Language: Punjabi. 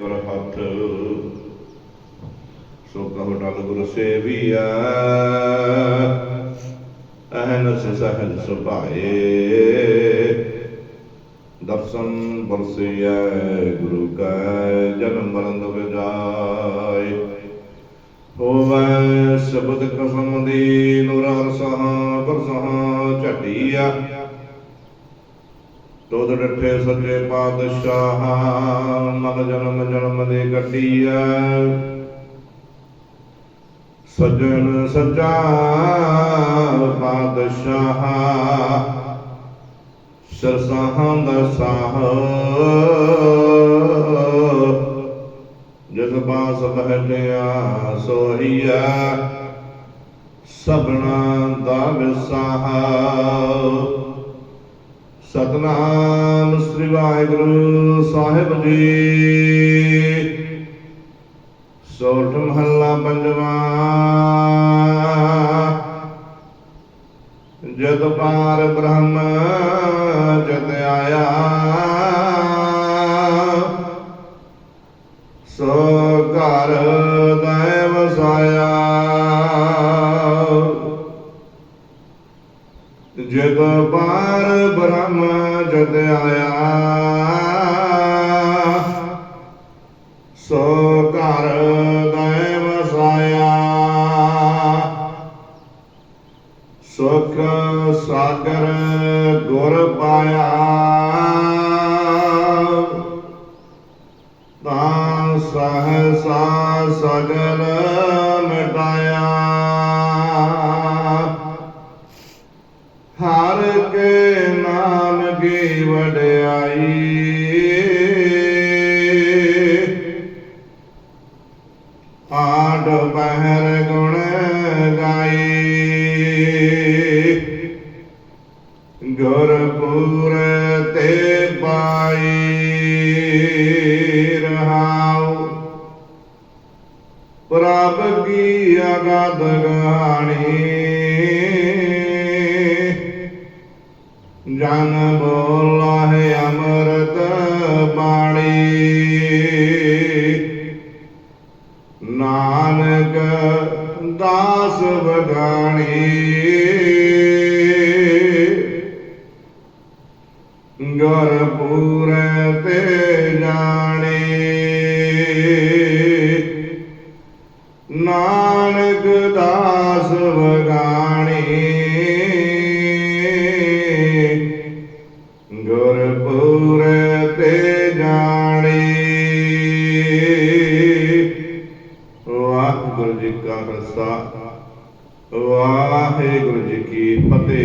ਕਰ ਹੱਥ। ਸੋ ਕਹੋ ਟਲ ਗੁਰ ਸੇਵੀਐ ਅਹਨਸ ਸਹਜ ਸੁਭਾਏ। ਦਰਸ਼ਨ ਬਰਸਿਐ ਗੁਰੂ ਕੈ, ਜਨਮ ਮਰਨ ਦੁਖ ਜਾਏ। ਸ਼ਬਦ ਕਸਮ ਦੀ ਨੂਰ ਸਹਾ ਬਰਸਹਾ ਝਟੀਆ ਤੋਦ ਡਠੇ ਸੱਚੇ ਪਾਤਸ਼ਾਹ ਮਨ ਜਨਮ ਜਨਮ ਦੇ ਕੱਟੀਐ ਸਜਣ ਸੱਚਾ ਪਾਤਸ਼ਾਹ, ਸਰਸਾਹਾਂ ਦਾ ਸਾਹ। ਜਗ ਬਾਸ ਬਹਿਟਿਆ ਸੋਹੀਆ ਸਭਨਾ ਦਾ ਵਿਸਾਹ। ਸਤਨਾਮ ਸ੍ਰੀ ਵਾਹਿਗੁਰੂ। ਸਾਹਿਬ ਜੀ। ਸੋਠ ਮਹੱਲਾ ਪੰਜਵਾ। ਜਦ ਪਾਰ ਬ੍ਰਹਮ ਜਤ ਆਇਆ, ਸੋ ਘਰ ਦੈ ਵਸਾਇਆ ਜਦ ਪਾਰ ਬ੍ਰਹਮ ਜਤ ਆਇਆ ਸਾਗਰ ਗੁਰ ਪਾਇਆ। ਤਾਂ ਸਹਸਾ ਸਗਲ ਮਿਟਾਇਆ। ਹਰ ਕੇ ਨਾਮ ਕੀ ਵਡਿਆਈ। ਆਡ ਪਹਿਰ ਗੁਰਪੁਰ ਤੇ ਪਾਈ ਰਹਾਉ। ਪ੍ਰਭ ਕੀ ਅਗਦ ਗਾਣੀ। ਜਨ ਬੋਲਾ ਹੈ ਅੰਮ੍ਰਿਤ ਬਾਣੀ ਨਾਨਕ ਦਾਸ ਬਗਾਣੀ ਗੁਰਪੁਰ ਤੇ ਜਾਣੇ। ਨਾਨਕ ਦਾਸ ਬਗਾਣੀ ਗੁਰਪੁਰ ਤੇ ਜਾਣੇ। ਵਾਹਿਗੁਰੂ ਜੀ ਕਾ ਖਾਲਸਾ। ਵਾਹਿਗੁਰੂ ਜੀ ਕੀ ਫਤਿਹ।